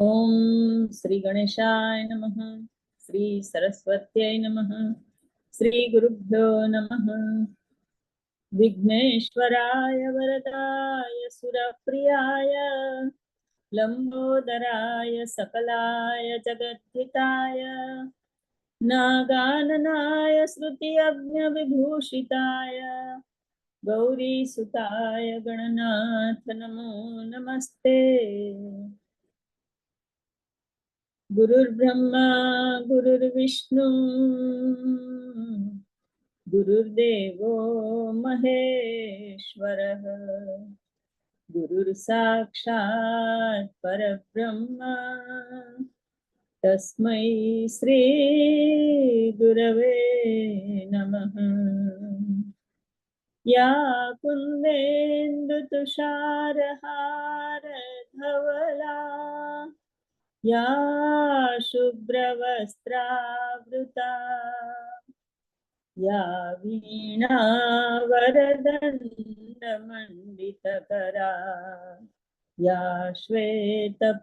ઓમ શ્રી ગણેશાય નમઃ શ્રી સરસ્વત્यै નમઃ શ્રી ગુરુભ્યો નમઃ વિઘ્નેશ્વરાય વરદાય સુરપ્રિયાય લંબોદરાય સકલાય જગદ્ધિતાય નાગાનનાય શ્રુતિયજ્ઞવિભૂષિતાય ગૌરીસુતાય ગણનાથ નમો નમસ્તે गुरुर्ब्रह्मा गुरुर्विष्णु गुरुर्देवो महेश्वरः गुरुर्साक्षात् परब्रह्म तस्मै श्रीगुरवे नमः या कुन्देन्दुतुषारहारधवला या शुभ्रवस्त्रावृता या वीणावरदण्डमण्डितकरा या श्वेतपद्मासना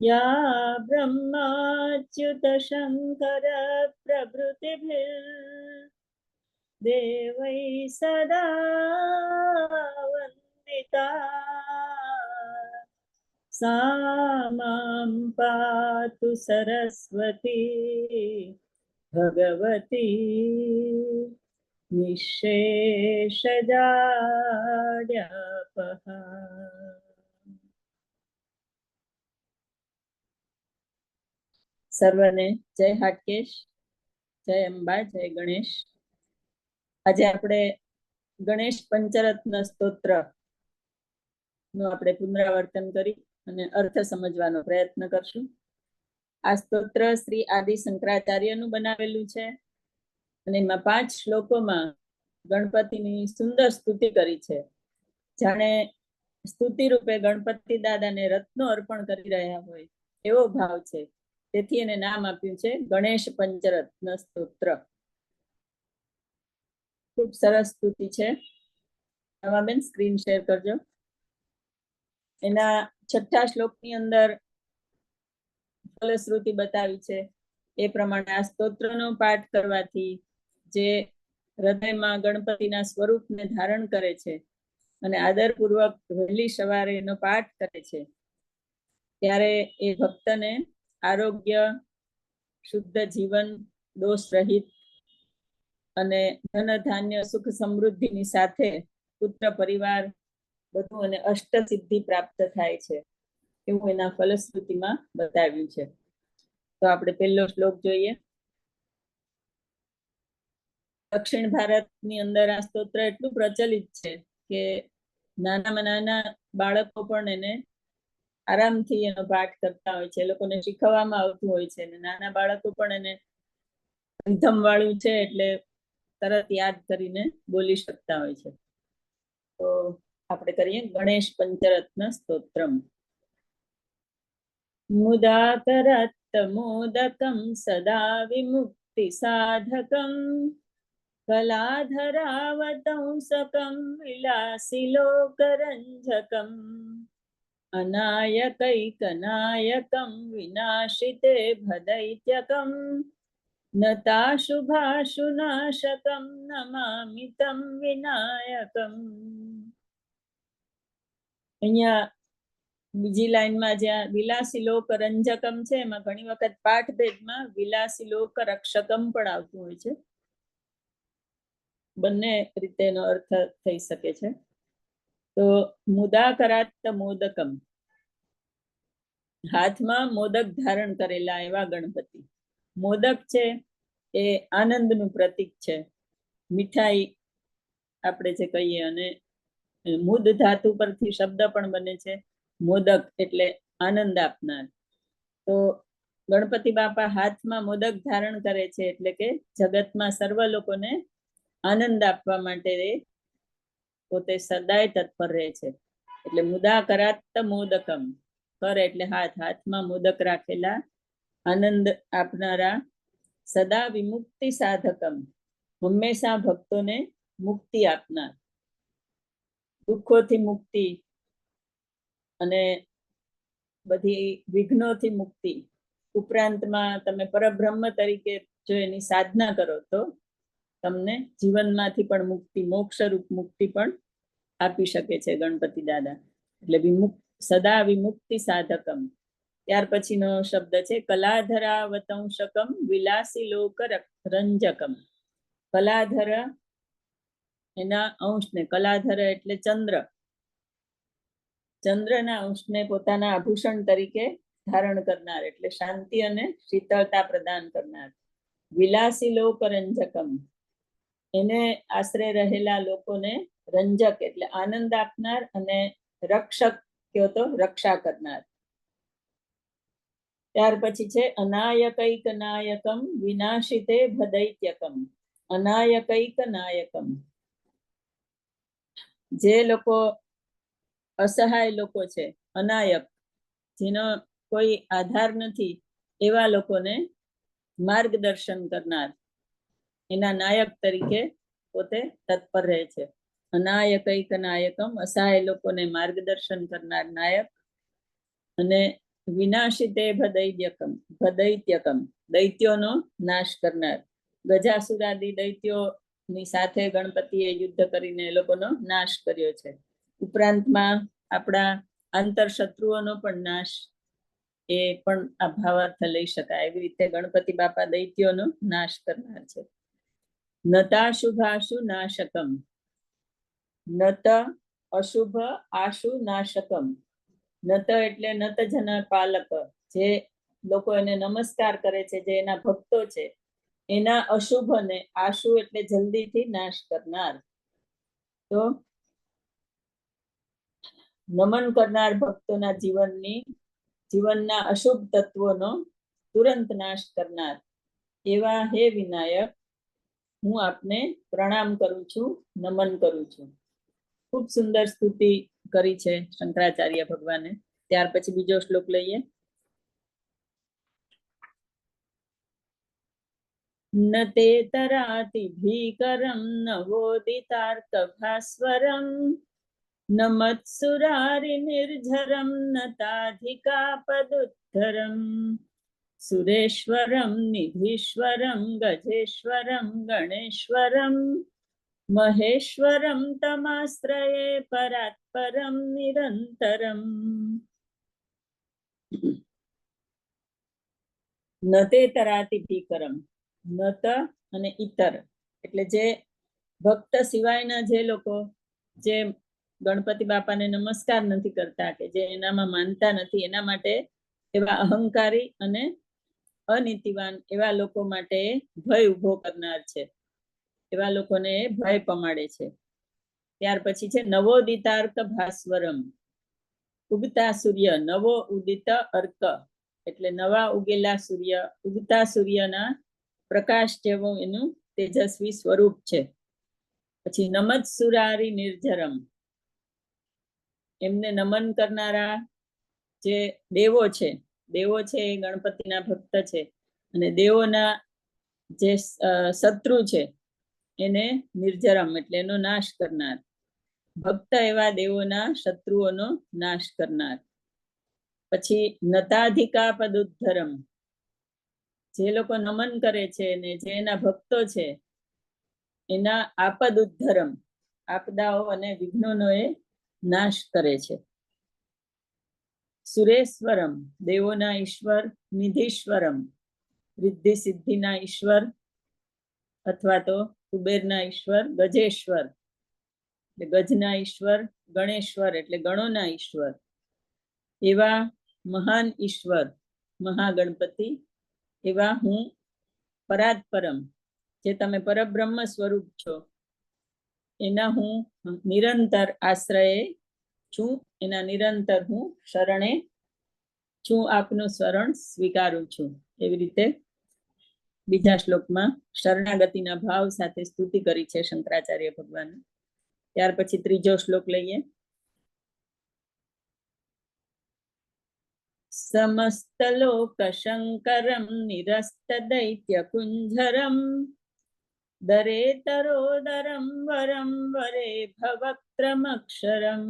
या ब्रह्माच्युतशङ्करप्रभृतिभिर्देवैः सदा वन्दिता सा मां पातु सरस्वती भगवती निःशेषजाड्यापहा સર્વને જય હાટકેશ જય અંબા જય ગણેશ આજે આપણે ગણેશ પંચરત્ન સ્તોત્ર નું આપણે પુનરાવર્તન કરી અને અર્થ સમજવાનો પ્રયત્ન કરશું. આ સ્તોત્ર શ્રી આદિ શંકરાચાર્યનું બનાવેલું છે અને એમાં પાંચ શ્લોકોમાં ગણપતિની સુંદર સ્તુતિ કરી છે. જાણે સ્તુતિ રૂપે ગણપતિ દાદાને રત્નો અર્પણ કરી રહ્યા હોય એવો ભાવ છે. તેથી એને નામ આપ્યું છે ગણેશ પંચરત્ન સ્તોત્ર. ખૂબ સરસ સ્તુતિ છે. નવાબેન સ્ક્રીન શેર કરજો. એના છઠ્ઠા શ્લોકની અંદર ફલશ્રુતિ બતાવી છે. એ પ્રમાણે આ સ્તોત્રનો પાઠ કરવાથી જે હૃદયમાં ગણપતિના સ્વરૂપને ધારણ કરે છે અને આદરપૂર્વક વહેલી સવારે એનો પાઠ કરે છે. ત્યારે એ ભક્તને આરોગ્ય, શુદ્ધ જીવન, દોષ રહિત અને ધન ધાન્ય સુખ સમૃદ્ધિની સાથે પુત્ર પરિવાર બધું અને અષ્ટ સિદ્ધિ પ્રાપ્ત થાય છે. એવું એના ફલશ્રુતિમાં બતાવ્યું છે. તો આપણે પહેલો શ્લોક જોઈએ. દક્ષિણ ભારતની અંદર આ સ્તોત્ર એટલું પ્રચલિત છે કે નાનામાં નાના બાળકો પણ એને આરામથી એનો પાઠ કરતા હોય છે. લોકોને શીખવવામાં આવતું હોય છે અને નાના બાળકો પણ એને રીધમ વાળું છે એટલે તરત યાદ કરીને બોલી શકતા હોય છે. તો આપણે કરીએ ગણેશ પંચરત્ન સ્તોત્રમ. મુદાકરત્ત મોદકમ સદા વિમુક્તિ સાધકમ. કલાધરાવતંસકમ વિલાસિલોકરંજકમ. અનાયકૈકનાયકમ વિનાશિતે ભદૈત્યકમ. નતાશુભાશુનાશકમ નમામિ તમ વિનાયકમ. અહીંયા બીજી લાઈનમાં જ્યાં વિલાસી લોક રંજકમ છે, એમાં ઘણી વખત પાઠ ભેદમાં વિલાસી લોક રક્ષકમ પણ આવતું હોય છે. બંને રીતે એનો અર્થ થઈ શકે છે. તો મુદાકરાત મોદકમ. હાથમાં મોદક ધારણ કરેલા એવા ગણપતિ. મોદક છે, એ આનંદનું પ્રતીક છે. મીઠાઈ આપણે જે કહીએ અને મુદ ધાતુ પરથી શબ્દ પણ બને છે. મોદક એટલે આનંદ આપનાર. તો ગણપતિ બાપા હાથમાં મોદક ધારણ કરે છે એટલે કે જગતમાં સર્વ લોકોને આનંદ આપવા માટે પોતે સદાય તત્પર રહે છે. એટલે મુદા કરાત મોદકમ. કર એટલે હાથ. હાથમાં મોદક રાખેલા આનંદ આપનારા સદા વિમુક્તિ સાધકમ. હંમેશા ભક્તોને મુક્તિ આપનાર. દુઃખોથી મુક્તિ અને બધી વિઘ્નોથી મુક્તિ. ઉપરાંતમાં તમે પરબ્રહ્મ તરીકે જો એની સાધના કરો તો તમને જીવનમાંથી પણ મુક્તિ, મોક્ષરૂપ મુક્તિ પણ આપી શકે છે ગણપતિ દાદા. એટલે વિમુક્ત સદા વિમુક્તિ સાધકમ. ત્યાર પછીનો શબ્દ છે, કલાધરાવતંશકમ વિલાસી લોક રંજકમ. કલાધર એના અંશને કલાધર એટલે ચંદ્ર. ચંદ્રના અંશને પોતાના આભૂષણ તરીકે ધારણ કરનાર એટલે શાંતિ અને શીતળતા પ્રદાન કરનાર. વિલાસી લોક રંજકમ એને આશરે રહેલા લોકોને રંજક એટલે આનંદ આપનાર અને રક્ષક કયો તો રક્ષા કરનાર. ત્યાર પછી છે અનાયકૈક નાયકમ વિનાશિતે ભદૈત્યકમ. અનાયકૈક નાયકમ. જે લોકો અસહાય લોકો છે, અનાયક, જેનો કોઈ આધાર નથી, એવા લોકોને માર્ગદર્શન કરનાર, એના નાયક તરીકે પોતે તત્પર રહે છે. અનાયકૈક નાયકમ, અસહાય લોકોને માર્ગદર્શન કરનાર નાયક, અને વિનાશિતે ભદૈત્યકમ ભદૈત્યકમ, દૈત્યોનો નાશ કરનાર. ગજાસુરાદી દૈત્યોની સાથે ગણપતિએ યુદ્ધ કરીને એ લોકોનો નાશ કર્યો છે. ઉપરાંતમાં આપણા આંતર શત્રુઓનો પણ નાશ એ પણ આ ભાવાર્થ લઈ શકાય. એવી રીતે ગણપતિ બાપા દૈત્યોનો નાશ કરનાર છે. નતાશુભાશુ નાશકમ. નત અશુભ આશુ નાશકમ. નત એટલે નત જન પાલક, જે લોકો એને નમસ્કાર કરે છે, જે એના ભક્તો છે. એના અશુભને આશુ એટલે જલ્દીથી નાશ કરનાર. તો નમન કરનાર ભક્તોના જીવનની, જીવનના અશુભ તત્વોનો તુરંત નાશ કરનાર. એવા હે વિનાયક, હું આપને પ્રણામ કરું છું, નમન કરું છું. ખૂબ સુંદર સ્તુતિ કરી છે શંકરાચાર્ય ભગવાને. ત્યાર પછી બીજો શ્લોક લઈએ. તે તરાતિ ભીકરમ નવોદિતાર્ક ભાસ્વરમ ન મત્સુરારિ નિર્ઝરમ નતાધિકાપદુત્તરમ સુરેશ્વરમ નિધીશ્વરમ ગજેશ્વરમ ગણેશ્વરમ મહેશ્વરમ તમાશ્રયે પરાત્પરમ નિરંતરમ નતે તરાતિ ભીકરમ નત અને ઇતર એટલે જે ભક્ત સિવાયના જે લોકો, જે ગણપતિ બાપાને નમસ્કાર નથી કરતા કે જે એનામાં માનતા નથી, એના માટે એવા અહંકારી અને અનીતિવાન એવા લોકો માટે ભય ઊભો કરનાર છે. એવા લોકોને ભય પમાડે છે. ત્યાર પછી છે નવોદિતાર્ક ભાસ્વરમ. ઉગતા સૂર્ય, નવો ઉદિત અર્ક. એટલે નવા ઉગેલા સૂર્ય, ઉગતા સૂર્યના પ્રકાશ જેવું એનું તેજસ્વી સ્વરૂપ છે. પછી નમત સુરારી નિર્જરમ. એમને નમન કરનારા જે દેવો છે દેવો છે એ ગણપતિના ભક્ત છે. અને દેવોના જે શત્રુ છે, એને નિર્જરમ એટલે એનો નાશ કરનાર. ભક્ત એવા દેવોના શત્રુઓનો નાશ કરનાર. પછી નતાધિકા પદુદ્ધરમ જે લોકો નમન કરે છે ને જે એના ભક્તો છે, એના આપદ ઉદ્ધરમ, આપદાઓ અને વિઘ્નોનો એ નાશ કરે છે. સુરેશ્વરમ, દેવોના ઈશ્વર, નિધિશ્વરમ રિદ્ધિ સિદ્ધિના ઈશ્વર, અથવા તો કુબેરના ઈશ્વર, ગજેશ્વર, એટલે ગજના ઈશ્વર, ગણેશ્વર, એટલે ગણોના ઈશ્વર, એવા મહાન ઈશ્વર, મહાગણપતિ એવા હું પરાત્પરમ, જે તમે પરબ્રહ્મ સ્વરૂપ છો. એના હું નિરંતર આશ્રયે છું, એના નિરંતર હું શરણે છું, આપનું શરણ સ્વીકારું છું. એવી રીતે બીજા શ્લોકમાં શરણાગતિના ભાવ સાથે સ્તુતિ કરી છે શંકરાચાર્ય ભગવાન. ત્યાર પછી ત્રીજો શ્લોક લઈએ. સમસ્તલોકશંકરમ નિરસ્તદૈત્યકુંજરમ દરેતરોદરમ વરમ વરે ભવક્રમક્ષરમ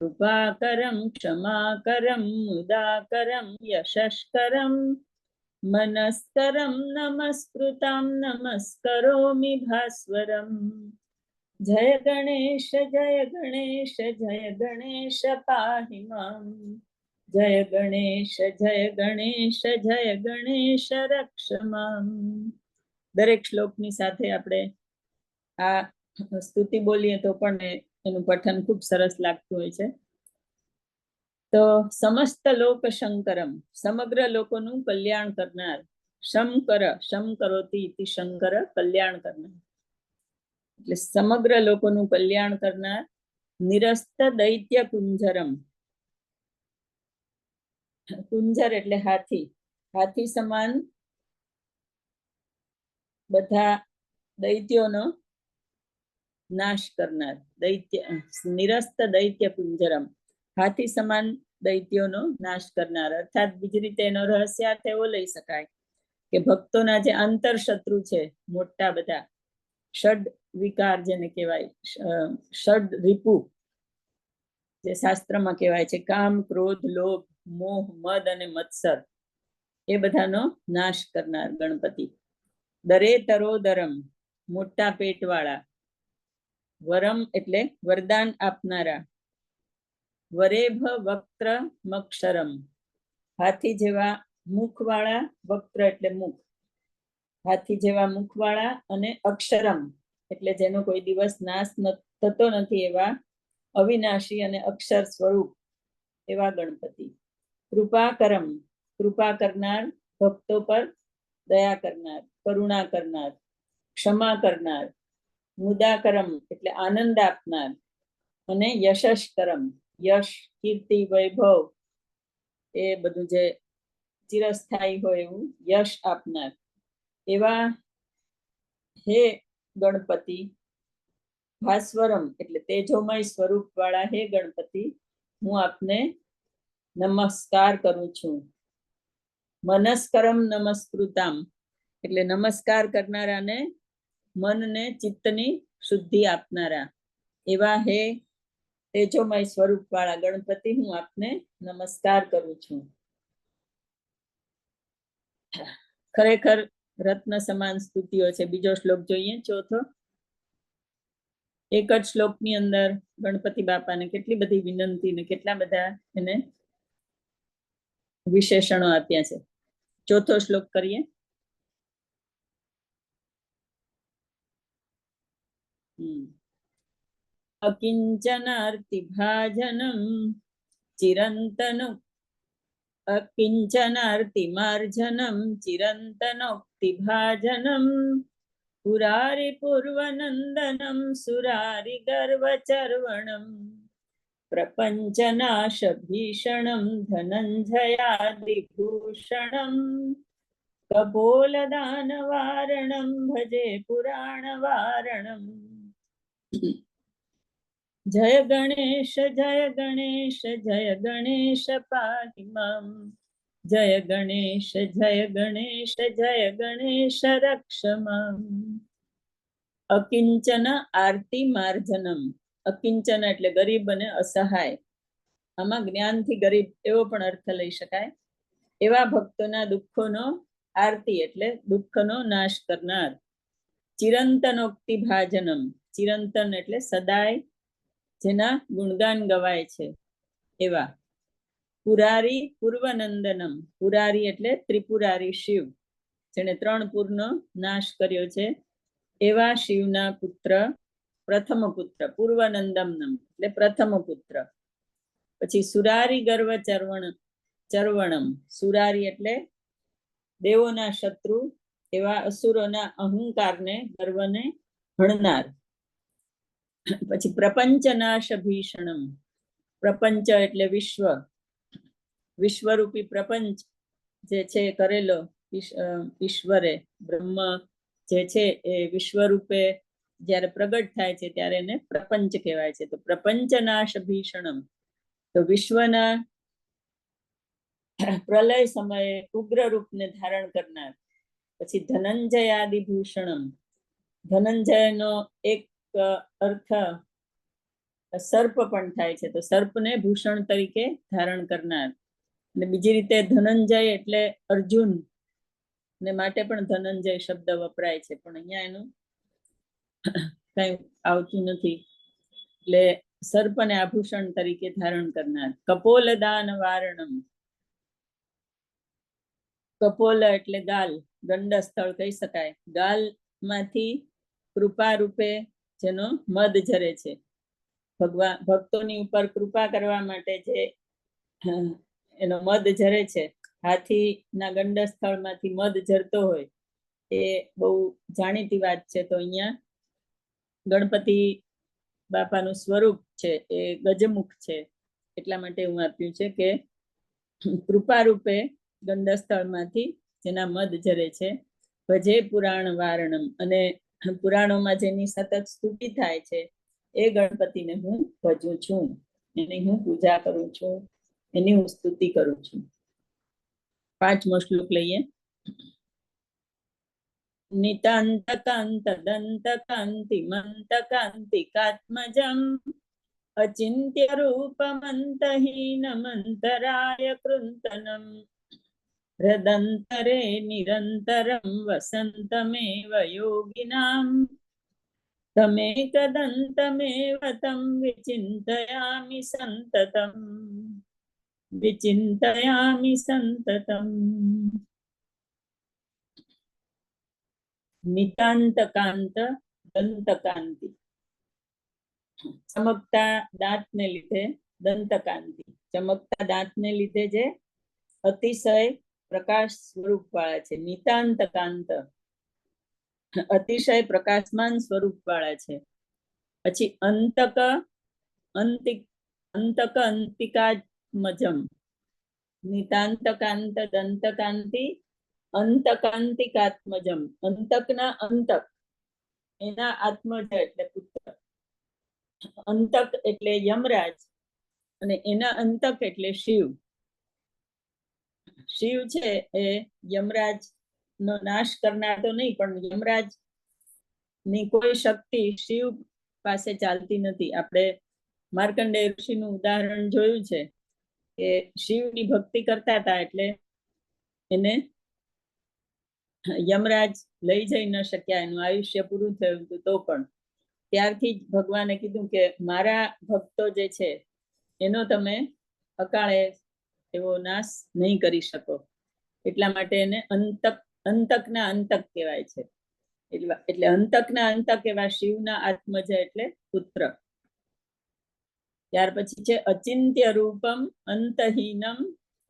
કૃપાકરમ ક્ષમાકરમ मुदाकरं યશસ્કરમ મનસ્કરમ नमस्कृतां, नमस्करोमि ભાસ્વરમ જય ગણેશ જય ગણેશ જય ગણેશ પાહિ મામ જય ગણેશ જય ગણેશ જય ગણેશ, રક્ષ દરેક શ્લોકની સાથે આપણે આ સ્તુતિ બોલીએ તો પણ એનું પઠન ખૂબ સરસ લાગતું હોય છે. તો સમસ્ત લોક શંકરમ, સમગ્ર લોકોનું કલ્યાણ કરનાર, શંકર શમ કરોતી શંકર કલ્યાણ કરનાર. એટલે સમગ્ર લોકોનું કલ્યાણ કરનાર નિરસ્ત દૈત્ય કુંજરમ કુંજર એટલે હાથી. હાથી સમાન બધા દૈત્યોનો નાશ કરનાર. દૈત્ય, નિરસ્ત દૈત્ય કુંજરમ હાથી સમાન દૈત્યોનો નાશ કરનાર. અર્થાત બીજી રીતે એનો રહસ્યાર્થ એવો લઈ શકાય કે ભક્તોના જે અંતર શત્રુ છે, મોટા બધા, ષડ વિકાર જેને કહેવાય ષડ રિપુ, જે શાસ્ત્રમાં કહેવાય છે, કામ, ક્રોધ, લોભ મોહ, મદ અને મત્સર. એ બધાનો નાશ કરનાર ગણપતિ. દરે તરોદરમ મોટા પેટવાળા. વરમ એટલે વરદાન આપનારા. વરેભ વક્ત્ર મક્ષરમ. હાથી જેવા મુખવાળા વક્ત્ર એટલે મુખ. હાથી જેવા મુખવાળા અને અક્ષરમ. એટલે જેનો કોઈ દિવસ નાશ થતો નથી એવા અવિનાશી અને અક્ષર સ્વરૂપ એવા ગણપતિ. કૃપા કરમ. કૃપા કરનાર ભક્તો પર દયા કરનાર, કરુણા કરનાર, ક્ષમા કરનાર મુદાકરમ એટલે આનંદ આપનાર અને યશસ્કરમ યશ, કીર્તિ, વૈભવ એ બધું જે ચિરસ્થાયી હોય એવું યશ આપનાર. એવા હે ગણપતિ ભાસ્વરમ એટલે તેજોમય સ્વરૂપ વાળા હે ગણપતિ, હું આપને નમસ્કાર કરું છું. મનસ્કરમ નમસ્કૃતામ. એટલે નમસ્કાર કરનારાને મનને ચિત્તની શુદ્ધિ આપનારા. એવા હે તેજોમય સ્વરૂપ ગણપતિ હું આપને નમસ્કાર કરું છું. ખરેખર રત્ન સમાન સ્તુતિઓ છે. બીજો શ્લોક જોઈએ, ચોથો. એક જ શ્લોકની અંદર ગણપતિ બાપાને કેટલી બધી વિનંતી ને કેટલા બધા એને વિશેષણો આપ્યા છે. ચોથો શ્લોક કરીએ. હમ. અકિંચનાર્તિભાજનમ ચિરંતનુ. અકિંચનાર્તિમાર્જનમ ચિરંતનોક્તિભાજનમ. પુરારી પૂર્વનંદનમ સુરારી ગર્વચર્વણમ प्रपञ्चनाशभीषणं धनञ्जयादिभूषणं कपोलदानवारणं भजे पुराणवारणम् जय गणेश जय गणेश जय गणेश पाहि माम् जय गणेश जय गणेश जय गणेश रक्ष माम् अकिञ्चन आर्तिमार्जनम् અકિંચન એટલે ગરીબ અને અસહાય. આમાં જ્ઞાનથી ગરીબ એવો પણ અર્થ લઈ શકાય. એવા ભક્તોના દુઃખોનો આરતી એટલે દુઃખનો નાશ કરનાર. ચિરંતનોક્તિ ભાજનમ ચિરંતન એટલે સદાય જેના ગુણગાન ગવાય છે. એવા. પુરારી પૂર્વનંદનમ. પુરારી એટલે ત્રિપુરારી શિવ જેને ત્રણ પૂરનો નાશ કર્યો છે. એવા શિવના પુત્ર પ્રથમ પુત્ર પૂર્વનંદમનમ એટલે પ્રથમ પુત્ર પછી સુરારી ગર્વ ચરવણ, ચરવણમ. સુરારી એટલે દેવોના શત્રુ, એવા અસુરોના અહંકારને, ગર્વને હણનાર પછી પ્રપંચનાશ ભીષણમ પ્રપંચ એટલે વિશ્વ. વિશ્વરૂપી પ્રપંચ જે છે કરેલો ઈશ્વરે. બ્રહ્મ જે છે એ વિશ્વરૂપે જ્યારે પ્રગટ થાય છે ત્યારે એને પ્રપંચ કહેવાય છે. તો પ્રપંચનાશ ભીષણમ તો વિશ્વના પ્રલય સમયે ઉગ્ર રૂપને ધારણ કરનાર. પછી ધનંજયાદિ ભૂષણમ ધનંજયનો એક અર્થ સર્પ પણ થાય છે. તો સર્પને ભૂષણ તરીકે ધારણ કરનાર. અને બીજી રીતે ધનંજય એટલે અર્જુન. ને માટે પણ ધનંજય શબ્દ વપરાય છે. પણ અહીંયા એનું કઈ આવતું નથી. એટલે સર્પને આભૂષણ તરીકે ધારણ કરનાર. કપોલ દાન વારણમ કપોલ એટલે ગાલ. દંડ સ્થળ કહી શકાય. ગાલમાંથી કૃપા રૂપે જેનો મદ ઝરે છે. ભગવાન ભક્તોની ઉપર કૃપા કરવા માટે જે એનો મદ ઝરે છે. હાથીના ગંડ સ્થળમાંથી મદ ઝરતો હોય. એ બહુ જાણીતી વાત છે. તો અહીંયા ગણપતિ બાપાનું સ્વરૂપ છે, એ ગજમુખ છે. એટલા માટે હું આપ્યું છે કે કૃપા રૂપે જેના મધ જરે છે, ભજે પુરાણ વારણમ. અને પુરાણોમાં જેની સતત સ્તુતિ થાય છે, એ ગણપતિને હું ભજું છું. એની હું પૂજા કરું છું. એની હું સ્તુતિ કરું છું. પાંચમો શ્લોક લઈએ. નિતાંતકાંત દંતકાંતિ મંતકાંતિકાત્મજમ અચિંત્ય રૂપમંતહીન મંતરાય કૃંતનમ હૃદંતરે નિરંતરમ વસંતમેવ યોગિનામ તમેકદંતમેવ તમ નિતાંતકાંત દંતકાંતિ ચમકતા દાંતને લીધે દંતકાંતિ ચમકતા દાંતને લીધે જે અતિશય પ્રકાશ સ્વરૂપ વાળા છે નિતાંત અતિશય પ્રકાશમાન સ્વરૂપ વાળા છે પછી અંતક અંતિક અંતક અંતિકાત્મજમ નિતાંતકાંત દંતકાંતિ અંતકાંતિકાત્મજમ, અંતકના અંતક, એના આત્મજ એટલે પુત્ર અંતક એટલે યમરાજ અને એના અંતક એટલે શિવ. શિવ છે એ યમરાજ નો નાશ કરનાર તો નહીં, પણ યમરાજની કોઈ શક્તિ શિવ પાસે ચાલતી નથી. આપણે માર્કંડેય ઋષિનું ઉદાહરણ જોયું છે કે શિવની ભક્તિ કરતા હતા એટલે એને યમરાજ લઈ જઈ ન શક્યા, એનું આયુષ્ય પૂરું થયું હતું તો પણ. ત્યારથી જ ભગવાને કીધું કે મારા ભક્તો જે છે, એનો તમે અકાળે એવો નાશ નહીં કરી શકો. એટલા માટે એને અંતક, અંતકના અંતક કહેવાય છે. એટલે અંતકના અંતક એવા શિવના આત્મજ એટલે પુત્ર. ત્યાર પછી છે અચિંત્ય રૂપમ અંતહીનમ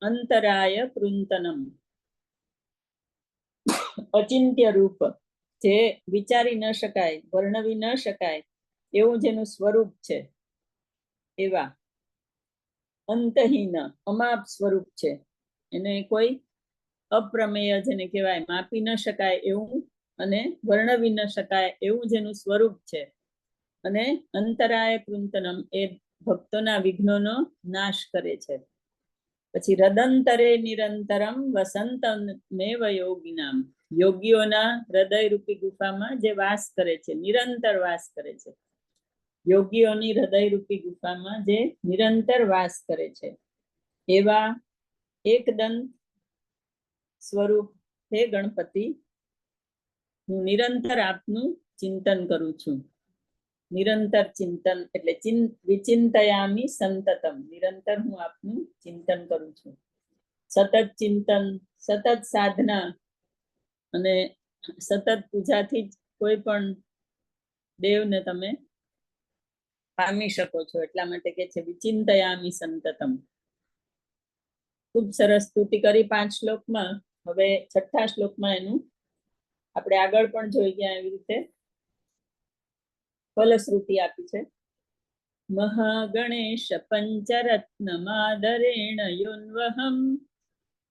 અંતરાય કૃંતનમ. અચિંત્ય રૂપ, જે વિચારી ન શકાય, વર્ણવી ન શકાય, એવું જેનું સ્વરૂપ છે. એવા. અંતહીન, અમાપ સ્વરૂપ છે. એને કોઈ અપ્રમેય જેને કહેવાય, માપી ન શકાય એવું અને વર્ણવી ન શકાય એવું જેનું સ્વરૂપ છે. અને અંતરાય કૃંતનમ એ ભક્તોના વિઘ્નોનો નાશ કરે છે. પછી રદંતરે નિરંતરમ વસંત મેવ યોગિનામ. યોગીઓના હૃદય રૂપી ગુફામાં જે વાસ કરે છે, નિરંતર વાસ કરે છે. યોગીઓની હૃદય રૂપી ગુફામાં જે નિરંતર વાસ કરે છે. એવા એકદંત સ્વરૂપ હે ગણપતિ, હું નિરંતર આપનું ચિંતન કરું છું. નિરંતર ચિંતન એટલે વિચિંતયામી સંતતમ, નિરંતર હું આપનું ચિંતન કરું છું. સતત ચિંતન, સતત સાધના અને સતત પૂજાથી જ કોઈ પણ દેવને તમે પામી શકો છો. એટલા માટે કે છે વિચિંતયામી સંતતમ. ખૂબ સરસ સ્તુતિ કરી પાંચ શ્લોકમાં. હવે છઠ્ઠા શ્લોકમાં એનું આપણે આગળ પણ જોઈ ગયા એવી રીતે. ફલશ્રુતિ આપી છે. મહાગણેશ પંચરત્ન માદરેણ યુન્વહમ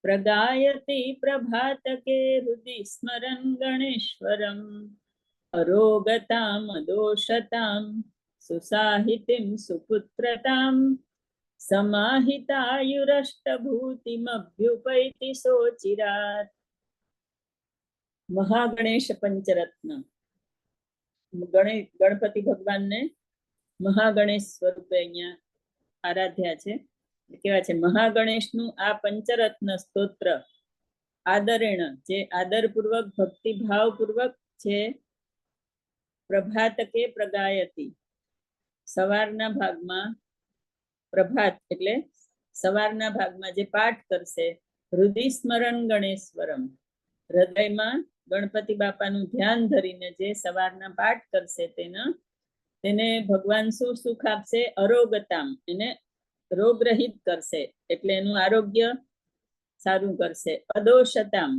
પ્રગાયતિ પ્રભાતકે હૃદિ સ્મરન ગણેશ્વરમ અરોગતામ દોષતામ સુસાહિતિમ સુપુત્રતામ સમાહિતાયુરષ્ટભૂતિમભ્યુપૈતિ સોચિરાત મહાગણેશ પંચરત્ન ગણેશ ગણપતિ ભગવાનને મહાગણેશ સ્વરૂપે અહીંયા આરાધ્યા છે કેવા છે, મહાગણેશનું આ પંચરત્ન સ્તોત્ર આદરેણ, જે આદરપૂર્વક, ભક્તિભાવપૂર્વક છે પ્રભાતકે પ્રગાયતી. સવારના ભાગમાં પ્રભાત એટલે સવારના ભાગમાં જે પાઠ કરશે હૃદય સ્મરણ ગણેશ્વરમ. હૃદયમાં ગણપતિ બાપાનું ધ્યાન ધરીને જે સવારના પાઠ કરશે તેના, તેને ભગવાન શું સુખ આપશે? અરોગતામ. એને રોગરહિત કરશે એટલે એનું આરોગ્ય સારું કરશે. અદોષતામ.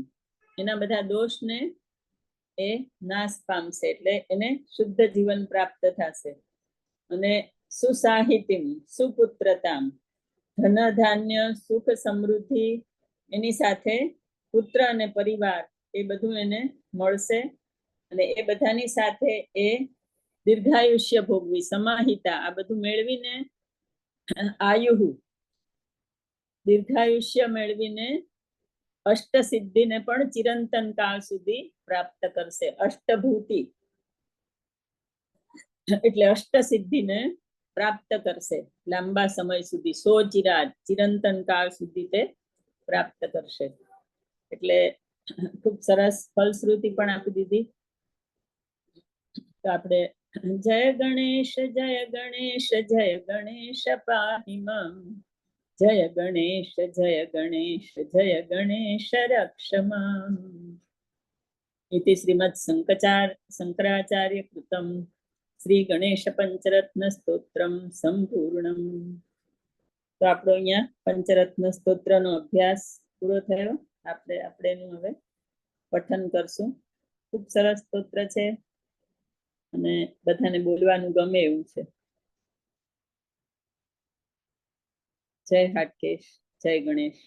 એના બધા દોષને એ નાશ પામશે એટલે એને શુદ્ધ જીવન પ્રાપ્ત થશે. અને સુસાહિતિમ સુપુત્રતામ. ધન ધાન્ય સુખ સમૃદ્ધિ એની સાથે પુત્ર અને પરિવાર એ બધું એને મળશે અને એ બધાની સાથે એ દીર્ઘાયુષ્ય ભોગવી, સમાહિતા આ બધું મેળવીને આયુહુ. દીર્ઘાયુષ્ય મેળવીને અષ્ટ સિદ્ધિને પણ ચિરંતન કાળ સુધી પ્રાપ્ત કરશે. અષ્ટભૂતિ. એટલે અષ્ટ સિદ્ધિને પ્રાપ્ત કરશે. લાંબા સમય સુધી સો ચિરાજ ચિરંતન કાળ સુધી તે પ્રાપ્ત કરશે. એટલે ખૂબ સરસ ફલશ્રુતિ પણ આપી દીધી. તો આપણે જય ગણેશ જય ગણેશ જય ગણેશ પાહિમમ જય ગણેશ જય ગણેશ જય ગણેશ રક્ષમમ इति श्रीमत् शङ्कचार शङ्कराचार्य कृतं શ્રી સ્તોત્રમ સંપૂર્ણમ તો આપણો અહીંયા પંચરત્ન સ્તોત્રનો અભ્યાસ પૂરો થયો આપણે આપણે એનું હવે પઠન કરશું ખૂબ સરસ સ્તોત્ર છે અને બધાને બોલવાનું ગમે એવું છે. જય હાટકેશ જય ગણેશ.